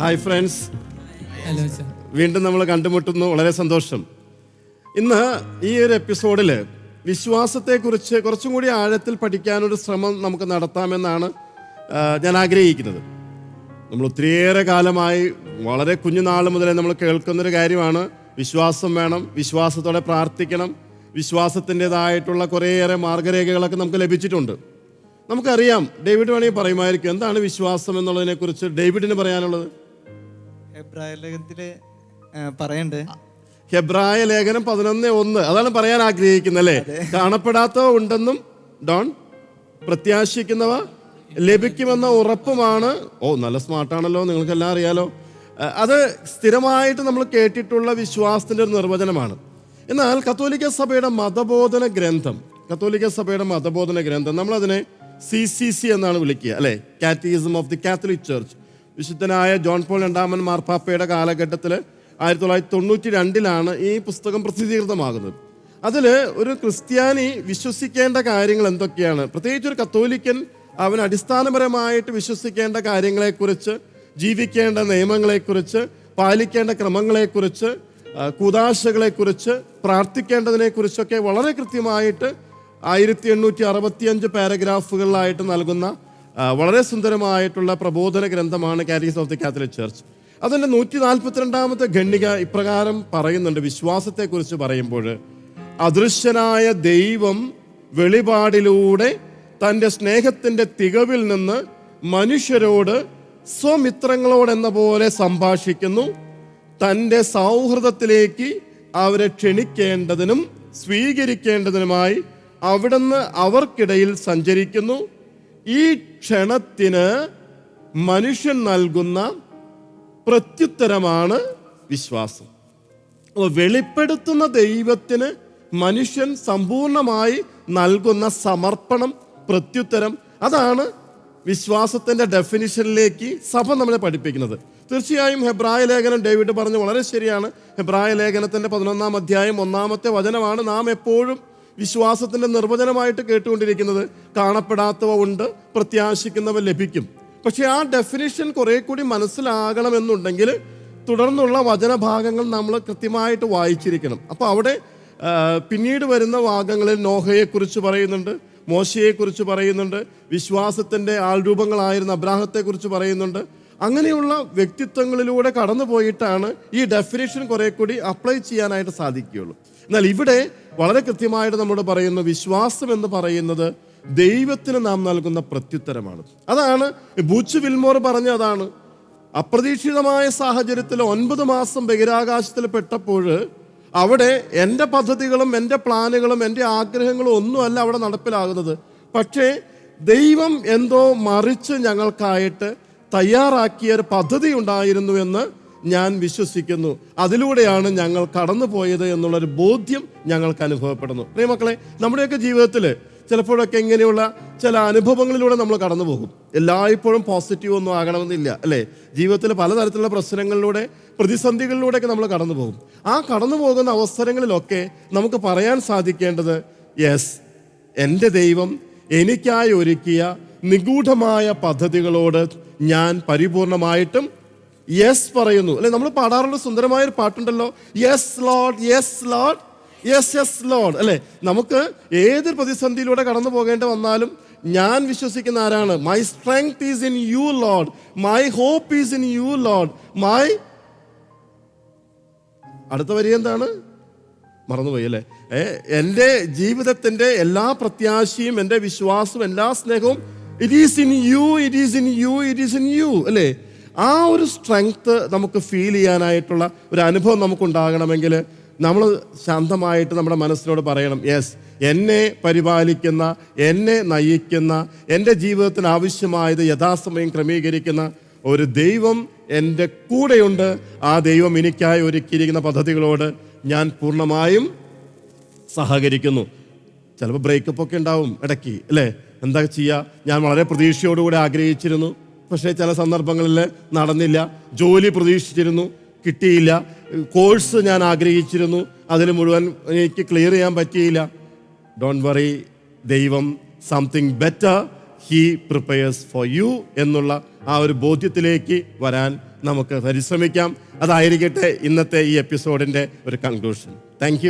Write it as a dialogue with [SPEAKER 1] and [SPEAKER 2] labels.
[SPEAKER 1] Hi friends
[SPEAKER 2] hello
[SPEAKER 1] വീണ്ടും നമ്മൾ കണ്ടുമുട്ടുന്നു. വളരെ സന്തോഷം. ഇന്ന് ഈ ഒരു എപ്പിസോഡിൽ വിശ്വാസത്തെക്കുറിച്ച് കുറച്ചും കൂടി ആഴത്തിൽ പഠിക്കാനൊരു ശ്രമം നമുക്ക് നടത്താമെന്നാണ് ഞാൻ ആഗ്രഹിക്കുന്നത്. നമ്മൾ ഒത്തിരിയേറെ കാലമായി വളരെ കുഞ്ഞുനാൾ മുതലേ നമ്മൾ കേൾക്കുന്നൊരു കാര്യമാണ്. വിശ്വാസം വേണം വിശ്വാസത്തോടെ പ്രാർത്ഥിക്കണം. വിശ്വാസത്തിന്റെതായിട്ടുള്ള കുറേയേറെ മാർഗരേഖകളൊക്കെ നമുക്ക് ലഭിച്ചിട്ടുണ്ട്. നമുക്കറിയാം ഡേവിഡ് വേണമെങ്കിൽ പറയുമായിരിക്കും എന്താണ് വിശ്വാസം എന്നുള്ളതിനെക്കുറിച്ച് ഡേവിഡിന് പറയാനുള്ളത്?
[SPEAKER 3] എബ്രായ ലേഖനത്തിൽ പറയണ്ട്.
[SPEAKER 1] ഹെബ്രായ ലേഖനം പതിനൊന്ന് ഒന്ന്. അതാണ് പറയാൻ ആഗ്രഹിക്കുന്നത് അല്ലേ കാണപ്പെടാത്തവ ഉണ്ടെന്നും ഡോൺ പ്രത്യാശിക്കുന്നവ ലഭിക്കുമെന്ന ഉറപ്പുമാണ്. ഓ നല്ല സ്മാർട്ടാണല്ലോ നിങ്ങൾക്കെല്ലാം അറിയാലോ. അത് സ്ഥിരമായിട്ട് നമ്മൾ കേട്ടിട്ടുള്ള വിശ്വാസത്തിന്റെ ഒരു നിർവചനമാണ്. എന്നാൽ കത്തോലിക്ക സഭയുടെ മതബോധന ഗ്രന്ഥം കത്തോലിക്ക സഭയുടെ മതബോധന ഗ്രന്ഥം നമ്മളതിനെ സി സി സി എന്നാണ് വിളിക്കുക അല്ലേ? Catechism of the Catholic Church വിശുദ്ധനായ ജോൺ പോൾ രണ്ടാമൻ മാർപ്പാപ്പയുടെ കാലഘട്ടത്തിൽ ആയിരത്തി തൊള്ളായിരത്തി തൊണ്ണൂറ്റി രണ്ടിലാണ് ഈ പുസ്തകം പ്രസിദ്ധീകൃതമാകുന്നത്. അതിൽ ഒരു ക്രിസ്ത്യാനി വിശ്വസിക്കേണ്ട കാര്യങ്ങൾ എന്തൊക്കെയാണ്? പ്രത്യേകിച്ച് ഒരു കത്തോലിക്കൻ അവൻ അടിസ്ഥാനപരമായിട്ട് വിശ്വസിക്കേണ്ട കാര്യങ്ങളെക്കുറിച്ച് ജീവിക്കേണ്ട നിയമങ്ങളെക്കുറിച്ച് പാലിക്കേണ്ട ക്രമങ്ങളെക്കുറിച്ച് കൂതാശകളെക്കുറിച്ച് പ്രാർത്ഥിക്കേണ്ടതിനെക്കുറിച്ചൊക്കെ വളരെ കൃത്യമായിട്ട് ആയിരത്തി എണ്ണൂറ്റി അറുപത്തിയഞ്ച് പാരഗ്രാഫുകളിലായിട്ട് നൽകുന്ന വളരെ സുന്ദരമായിട്ടുള്ള പ്രബോധന ഗ്രന്ഥമാണ് catechism of the Catholic Church. അതിന്റെ നൂറ്റി നാൽപ്പത്തിരണ്ടാമത്തെ ഖണ്ഡിക ഇപ്രകാരം പറയുന്നുണ്ട്. വിശ്വാസത്തെക്കുറിച്ച് പറയുമ്പോൾ അദൃശ്യനായ ദൈവം വെളിപാടിലൂടെ തന്റെ സ്നേഹത്തിന്റെ തികവിൽ നിന്ന് മനുഷ്യരോട് സ്വമിത്രങ്ങളോടെന്ന പോലെ സംഭാഷിക്കുന്നു. തന്റെ സൗഹൃദത്തിലേക്ക് അവരെ ക്ഷണിക്കേണ്ടതിനും സ്വീകരിക്കേണ്ടതിനുമായി അവിടുന്ന് അവർക്കിടയിൽ സഞ്ചരിക്കുന്നു. ഈ ക്ഷണത്തിന് മനുഷ്യൻ നൽകുന്ന പ്രത്യുത്തരമാണ് വിശ്വാസം. അപ്പോൾ വെളിപ്പെടുത്തുന്ന ദൈവത്തിന് മനുഷ്യൻ സമ്പൂർണമായി നൽകുന്ന സമർപ്പണം പ്രത്യുത്തരം അതാണ് വിശ്വാസത്തിന്റെ ഡെഫിനിഷനിലേക്ക് സഭ നമ്മളെ പഠിപ്പിക്കുന്നത്. തീർച്ചയായും ഹെബ്രായ ലേഖനം ഡേവിഡ് പറഞ്ഞു വളരെ ശരിയാണ്. ഹെബ്രായ ലേഖനത്തിന്റെ പതിനൊന്നാം അധ്യായം ഒന്നാമത്തെ വചനമാണ്. നാം എപ്പോഴും വിശ്വാസത്തിന്റെ നിർവചനമായിട്ട് കേട്ടുകൊണ്ടിരിക്കുന്നത് കാണപ്പെടാത്തവ ഉണ്ട് പ്രത്യാശിക്കുന്നവ ലഭിക്കും. പക്ഷെ ആ ഡെഫിനിഷൻ കുറെ കൂടി മനസ്സിലാകണമെന്നുണ്ടെങ്കിൽ തുടർന്നുള്ള വചനഭാഗങ്ങൾ നമ്മൾ കൃത്യമായിട്ട് വായിച്ചിരിക്കണം. അപ്പോൾ അവിടെ പിന്നീട് വരുന്ന ഭാഗങ്ങളിൽ നോഹയെക്കുറിച്ച് പറയുന്നുണ്ട് മോശയെക്കുറിച്ച് പറയുന്നുണ്ട് വിശ്വാസത്തിന്റെ ആൾരൂപങ്ങളായിരുന്ന അബ്രാഹത്തെക്കുറിച്ച് പറയുന്നുണ്ട്. അങ്ങനെയുള്ള വ്യക്തിത്വങ്ങളിലൂടെ കടന്നു പോയിട്ടാണ് ഈ ഡെഫിനേഷൻ കുറെ കൂടി അപ്ലൈ ചെയ്യാനായിട്ട് സാധിക്കുകയുള്ളൂ. എന്നാൽ ഇവിടെ വളരെ കൃത്യമായിട്ട് നമ്മൾ പറയുന്ന വിശ്വാസം എന്ന് പറയുന്നത് ദൈവത്തിന് നാം നൽകുന്ന പ്രത്യുത്തരമാണ്. അതാണ് ബൂച്ച് വിൽമോർ പറഞ്ഞ അതാണ്. അപ്രതീക്ഷിതമായ സാഹചര്യത്തിൽ ഒൻപത് മാസം ബഹിരാകാശത്തിൽ പെട്ടപ്പോൾ അവിടെ എന്റെ പദ്ധതികളും എന്റെ പ്ലാനുകളും എന്റെ ആഗ്രഹങ്ങളും ഒന്നുമല്ല അവിടെ നടപ്പിലാകുന്നത്. പക്ഷേ ദൈവം എന്തോ മറിച്ച് ഞങ്ങൾക്കായിട്ട് തയ്യാറാക്കിയ ഒരു പദ്ധതി ഉണ്ടായിരുന്നു എന്ന് ഞാൻ വിശ്വസിക്കുന്നു. അതിലൂടെയാണ് ഞങ്ങൾ കടന്നു പോയത് എന്നുള്ളൊരു ബോധ്യം ഞങ്ങൾക്ക് അനുഭവപ്പെടുന്നു. പ്രിയമക്കളെ നമ്മുടെയൊക്കെ ജീവിതത്തിൽ ചിലപ്പോഴൊക്കെ ഇങ്ങനെയുള്ള ചില അനുഭവങ്ങളിലൂടെ നമ്മൾ കടന്നു പോകും എല്ലായ്പ്പോഴും പോസിറ്റീവ് ഒന്നും ആകണമെന്നില്ല അല്ലേ? ജീവിതത്തിൽ പലതരത്തിലുള്ള പ്രശ്നങ്ങളിലൂടെ പ്രതിസന്ധികളിലൂടെയൊക്കെ നമ്മൾ കടന്നു പോകും ആ കടന്നു പോകുന്ന അവസരങ്ങളിലൊക്കെ നമുക്ക് പറയാൻ സാധിക്കേണ്ടത് യെസ് എന്റെ ദൈവം എനിക്കായി ഒരുക്കിയ നിഗൂഢമായ പദ്ധതികളോട് ഞാൻ പരിപൂർണമായിട്ടും യെസ് പറയുന്നു. അല്ലെ നമ്മൾ പാടാറുള്ള സുന്ദരമായ ഒരു പാട്ടുണ്ടല്ലോ. Yes Lord yes Lord yes yes Lord അല്ലെ നമുക്ക് ഏത് പ്രതിസന്ധിയിലൂടെ കടന്നു പോകേണ്ടി വന്നാലും ഞാൻ വിശ്വസിക്കുന്ന ആരാണ്? My strength is in you Lord my hope is in you Lord my അടുത്ത വരി എന്താണ്? മറന്നുപോയി അല്ലേ? എന്റെ ജീവിതത്തിന്റെ എല്ലാ പ്രത്യാശയും എന്റെ വിശ്വാസവും എല്ലാ സ്നേഹവും it is in you it is in you it is in you അല്ലേ? ആ ഒരു സ്ട്രെങ്ത്ത് നമുക്ക് ഫീൽ ചെയ്യാനായിട്ടുള്ള ഒരു അനുഭവം നമുക്കുണ്ടാകണമെങ്കിൽ നമ്മൾ ശാന്തമായിട്ട് നമ്മുടെ മനസ്സിനോട് പറയണം. യെസ് എന്നെ പരിപാലിക്കുന്ന എന്നെ നയിക്കുന്ന എന്റെ ജീവിതത്തിന് ആവശ്യമായത് യഥാസമയം ക്രമീകരിക്കുന്ന ഒരു ദൈവം എന്റെ കൂടെയുണ്ട്. ആ ദൈവം എനിക്കായി ഒരുക്കിയിരിക്കുന്ന പദ്ധതികളോട് ഞാൻ പൂർണമായും സഹകരിക്കുന്നു. ചിലപ്പോൾ ബ്രേക്കപ്പ് ഒക്കെ ഉണ്ടാവും ഇടയ്ക്ക് അല്ലേ? എന്താ ചെയ്യുക ഞാൻ വളരെ പ്രതീക്ഷയോടുകൂടി ആഗ്രഹിച്ചിരുന്നു. പക്ഷേ ചില സന്ദർഭങ്ങളിൽ നടന്നില്ല. ജോലി പ്രതീക്ഷിച്ചിരുന്നു. കിട്ടിയില്ല. കോഴ്സ് ഞാൻ ആഗ്രഹിച്ചിരുന്നു. അതിൽ മുഴുവൻ എനിക്ക് ക്ലിയർ ചെയ്യാൻ പറ്റിയില്ല. ഡോണ്ട് വറി ദൈവം something better he prepares for you എന്നുള്ള ആ ഒരു ബോധ്യത്തിലേക്ക് വരാൻ നമുക്ക് പരിശ്രമിക്കാം. അതായിരിക്കട്ടെ ഇന്നത്തെ ഈ എപ്പിസോഡിന്റെ ഒരു കൺക്ലൂഷൻ താങ്ക്